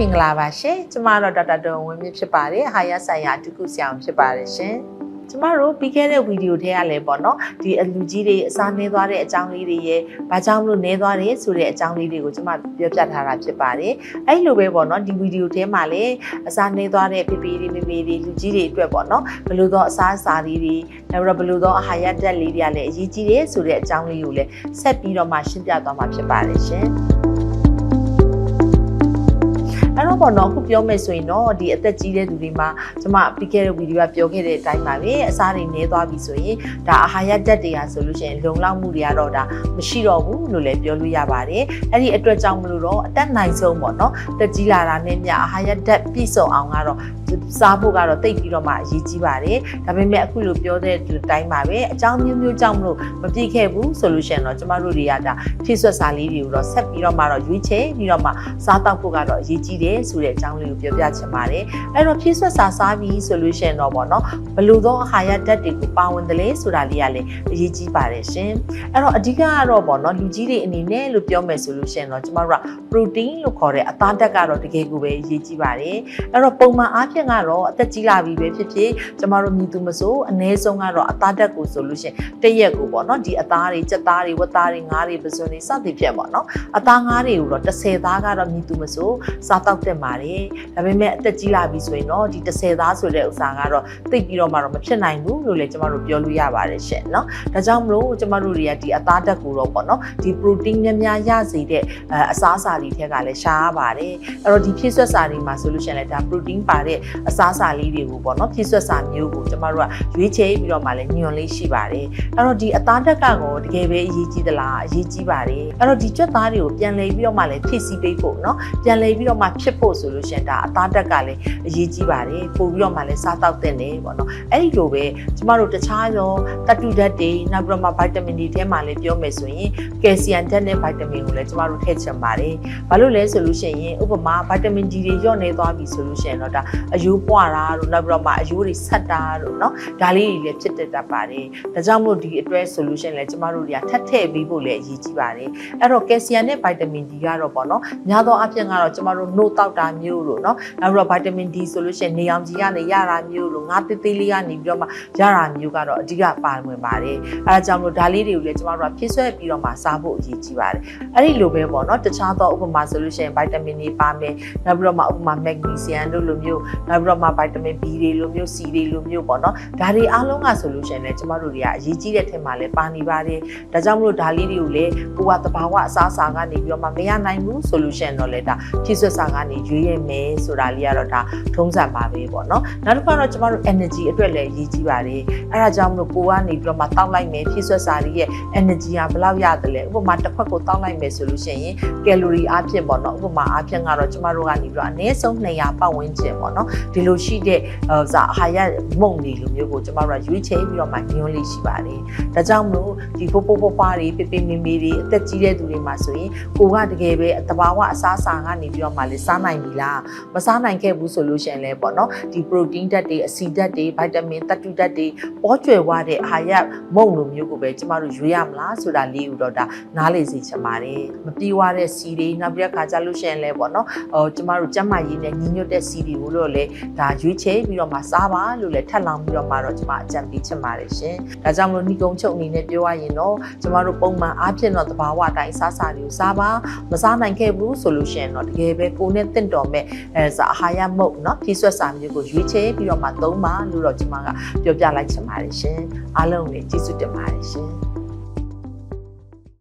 မင်္ဂလာပါရှင်ကျမတော့ဒေါက်တာတော်ဝင်းမြင့်ဖြစ်ပါတယ်ဟာရဆိုင်ရာတခုဆရာဝန်ဖြစ်ပါတယ်ရှင်ကျမတို့ပြီးခဲ့တဲ့ဗီဒီယိုထဲကလည်းပေါ့နော်ဒီအလူကြီးတွေအစားနှဲသွားတဲ့အကြောင်းလေးတွေရဲ့ဘာကြောင့်မလို့နှဲသွားတယ်ဆိုတဲ့အကြောင်းလေးတွေကိုကျမပြောပြထားတာဖြစ်ပါတယ်အဲ့လိုပဲပေါ့နော်ဒီဗီဒီယိုထဲမှာလည်းအစားနှဲသွားတဲ့ဖေဖေတွေမေမေတွေလူကြီးတွေအတွက်ပေါ့နော်ဘယ်လိုသောအစားအစာလေးတွေနောက်ပြီးတော့ဘယ်လိုသောအာဟာရဓာတ်လေးတွေကလည်းအရေးကြီးတယ်ဆိုတဲ့အကြောင်းလေးကိုလည်းဆက်ပြီးတော့မှရှင်းပြသွားမှာဖြစ်ပါတယ်ရှင် and အဲ့တော့ပေါ့နော်ခုပြောမယ်ဆိုရင်တော့ဒီအသက်ကြီးတဲ့သူတွေမှာကျွန်မပြီးခဲ့တဲ့ဗီဒီယိုကပြောခဲ့တဲ့အတိုင်းပါပဲအစားတွေနည်းသွားပြီဆိုရင်ဒါအာဟာရဓာတ်တွေကဆိုလို့ရှိရင်လုံလောက်မှုတွေကတော့ဒါမရှိတော့ဘူးလို့လည်းပြောလို့ရပါတယ်အဲ့ဒီအတွက်ကြောင့်မလို့တော့အသက်နိုင်ဆုံးပေါ့နော်တက်ကြီးလာတာနဲ့မြအာဟာရဓာတ်ပြည့်စုံအောင်ကတော့စားဖို့ကတော့တိတ်ပြီးတော့မှအရေးကြီးပါတယ်ဒါပေမဲ့အခုလိုပြောတဲ့အတိုင်းပါပဲအကြောင်းမျိုးမျိုးကြောင့်မလို့မပြည့်ခဲ့ဘူးဆိုလို့ရှိရင်တော့ကျမတို့တွေကဒါဖြည့်ဆွတ်စာလေးတွေကိုတော့ဆက်ပြီးတော့မှတော့ရွေးချယ်ပြီးတော့မှစားတော့ဖို့ကတော့အရေးကြီးတယ်ဆိုတဲ့အကြောင်းလေးကိုပြောပြချင်ပါတယ်အဲ့တော့ဖြည့်ဆွတ်စာစားပြီးဆိုလို့ရှိရင်တော့ပေါ့နော်ဘယ်လိုသောအာဟာရဓာတ်တွေကိုပါဝင်တယ်လဲဆိုတာလေးကလည်းအရေးကြီးပါတယ်ရှင်အဲ့တော့အဓိကကတော့ပေါ့နော်လူကြီးတွေအနေနဲ့လို့ပြောမယ်ဆိုလို့ရှိရင်တော့ကျမတို့က protein လို့ခေါ်တဲ့အသားဓာတ်ကတော့တကယ်ကိုပဲအရေးကြီးပါတယ်အဲ့တော့ပုံမှန်အားဖြင့်ကတော့အသက်ကြီးလာပြီပဲဖြစ်ဖြစ်ကျမတို့မြည်သူမဆိုအနည်းဆုံးကတော့အသားဓာတ်ကိုဆိုလို့ရှိရင်တစ်ရက်ကိုပေါ့နော်ဒီအသားတွေစက်သားတွေဝက်သားတွေငါးတွေပစွန်တွေစသဖြင့်ပေါ့နော်အသားငါးတွေကိုတော့30သားကတော့မြည်သူမဆိုစားတော့တက်ပါတယ်ဒါပေမဲ့အသက်ကြီးလာပြီဆိုရင်တော့ဒီ30သားဆိုတဲ့ဥစ္စာကတော့သိပြီးတော့မှတော့မဖြစ်နိုင်ဘူးလို့လည်းကျမတို့ပြောလို့ရပါတယ်ရှင်နော်ဒါကြောင့်မလို့ကျမတို့တွေကဒီအသားဓာတ်ကိုတော့ပေါ့နော်ဒီ protein များများရစေတဲ့အစားအစာတွေထက်ကလည်းရှားရပါတယ်အဲ့တော့ဒီဖြည့်ဆွတ်စာတွေမှာဆိုလို့ရှိရင်လည်းဒါ protein ပါတဲ့အစားအစာလေးတွေကိုပေါ့နော်ဖြည့်ဆွတ်စာမျိုးကိုကျမတို့ကရွေးချယ်ပြီးတော့မှလည်းညွန်လေးရှိပါတယ်အဲ့တော့ဒီအသားဓာတ်ကကိုတကယ်ပဲအရေးကြီးသလားအရေးကြီးပါတယ်အဲ့တော့ဒီကြွက်သားတွေကိုပြန်လည်ပြီးတော့မှလည်းဖြည့်ဆည်းပေးဖို့နော်ပြန်လည်ပြီးတော့မှဖြစ်ဖို့ဖို့ဆိုလို့ရှင်ဒါအသားတက်ကလည်းအရေးကြီးပါတယ်ပို့ပြီးတော့မှလည်းစားတောက်တဲ့နေပေါ့နော်အဲ့ဒီလိုပဲကျမတို့တခြားသောတတုဓာတ်တွေနောက်ပြီးတော့မှဗိုက်တာမင်တွေထဲမှာလည်းပြောမယ်ဆိုရင်ကယ်ဆီယမ်ဓာတ်နဲ့ဗိုက်တာမင်ကိုလည်းကျမတို့ထည့်ချင်ပါတယ်ဘာလို့လဲဆိုလို့ရှင်ရင်ဥပမာဗိုက်တာမင် D တွေညော့နေသွားပြီဆိုလို့ရှင်တော့ဒါအယိုးပွားတာတို့နောက်ပြီးတော့မှအယိုးတွေဆက်တာတို့နော်ဒါလေးတွေလည်းဖြစ်တတ်တတ်ပါတယ်ဒါကြောင့်မို့ဒီအတွက် solution လည်းကျမတို့တွေကထပ်ထည့်ပေးဖို့လည်းအရေးကြီးပါတယ်အဲ့တော့ကယ်ဆီယမ်နဲ့ဗိုက်တာမင် D ကတော့ပေါ့နော်များသောအားဖြင့်ကတော့ကျမတို့ no တောက်တာမျိုးတို့เนาะနောက်ပြီးတော့ဗိုက်တာမင်ဒီဆိုလို့ရှိရင်နေအောင်ကြီးကနေရတာမျိုးတို့ငါးသေးသေးလေးကနေပြီးတော့မှရတာမျိုးကတော့အဓိကပါဝင်ပါတယ်အဲဒါကြောင့်မို့ဒါလေးတွေကိုလည်းကျမတို့ကဖြည့်ဆွဲပြီးတော့မှစားဖို့အရေးကြီးပါတယ်အဲ့ဒီလိုပဲပေါ့နော်တခြားသောဥပမာဆိုလို့ရှိရင်ဗိုက်တာမင်တွေပါမယ်နောက်ပြီးတော့မှဥပမာမက်ဂနီဆီယမ်တို့လိုမျိုးနောက်ပြီးတော့မှဗိုက်တာမင် B တွေလိုမျိုး C တွေလိုမျိုးပေါ့နော်ဒါတွေအားလုံးကဆိုလို့ရှိရင်လည်းကျမတို့တွေကအရေးကြီးတဲ့ထင်မှာလည်းပါနေပါတယ်ဒါကြောင့်မလို့ဒါလေးတွေကိုလည်းကိုကတဘာဝအစားအစာကနေပြီးတော့မှမရနိုင်ဘူးဆိုလို့ရှိရင်တော့လည်းဒါဖြည့်ဆွတ်စာကနေ ရွေးရမယ်ဆိုတာလေးကတော့ဒါထုံးစံပါပဲပေါ့နော်နောက်တစ်ခါတော့ကျမတို့ energy အတွက်လည်းအရေးကြီးပါတယ်အဲဒါကြောင့်မလို့ကိုကနေပြီးတော့မှတောက်လိုက်မယ်ဖြည့်ဆွတ်စာတွေရဲ့ energy ကဘယ်လောက်ရတယ်လဲဥပမာတစ်ခွက်ကိုတောက်လိုက်မယ်ဆိုလို့ရှိရင် calorie အဖြစ်ပေါ့နော်ဥပမာအဖြစ်ကတော့ကျမတို့ကနေပြီးတော့အနည်းဆုံး200ပတ်ဝန်းကျင်ပေါ့နော်ဒီလိုရှိတဲ့ဟိုစာအာဟာရမုံတွေလိုမျိုးကိုကျမတို့ကရွေးချယ်ပြီးတော့မှညွှန်းလေးရှိပါတယ်ဒါကြောင့်မလို့ဒီပိုးပိုးပွားပွားတွေပေပေမေမေတွေအသက်ကြီးတဲ့သူတွေမှာဆိုရင်ကိုကတကယ်ပဲတဘာဝအစားအစာကနေပြီးတော့မှလေစားနိုင်ပြီလားမစားနိုင်ခဲ့ဘူးဆိုလို့ရှိရင်လည်းပေါ့နော်ဒီ protein ဓာတ်တွေအဆီဓာတ်တွေ vitamin သတ္တုဓာတ်တွေပေါ်ကျွယ်ဝတဲ့အာဟာရမုံလိုမျိုးကိုပဲကျမတို့ရွေးရမလားဆိုတာလေးကိုတော့ဒါနားလေစေချင်ပါတယ်မပြေဝတဲ့စီတွေနောက်ပြီးခါကြလို့ရှိရင်လည်းပေါ့နော်ဟိုကျမတို့ကျမရည်နဲ့ညီညွတ်တဲ့စီတွေကိုတော့လေဒါရွေးချယ်ပြီးတော့မှစားပါလို့လည်းထပ်လောင်းပြီးတော့မှတော့ကျမအကြံပေးချင်ပါတယ်ရှင်ဒါကြောင့်မလို့ညီကုံချုပ်အနေနဲ့ပြောရရင်တော့ကျမတို့ပုံမှန်အားဖြင့်တော့တဘာဝအတိုင်းစားစာတွေကိုစားပါမစားနိုင်ခဲ့ဘူးဆိုလို့ရှိရင်တော့တကယ်ပဲကိုယ်နဲ့တင့်တော်မဲ့အဲစာအာဟာရမုတ်เนาะဖြည့်ဆွတ်စာမျိုးကိုရွေးချယ်ပြီးတော့မှသုံးပါလို့တော့ကျမကပြောပြလိုက်ချင်ပါတယ်ရှင်အားလုံးလည်းကျေးဇူးတင်ပါတယ်ရှင်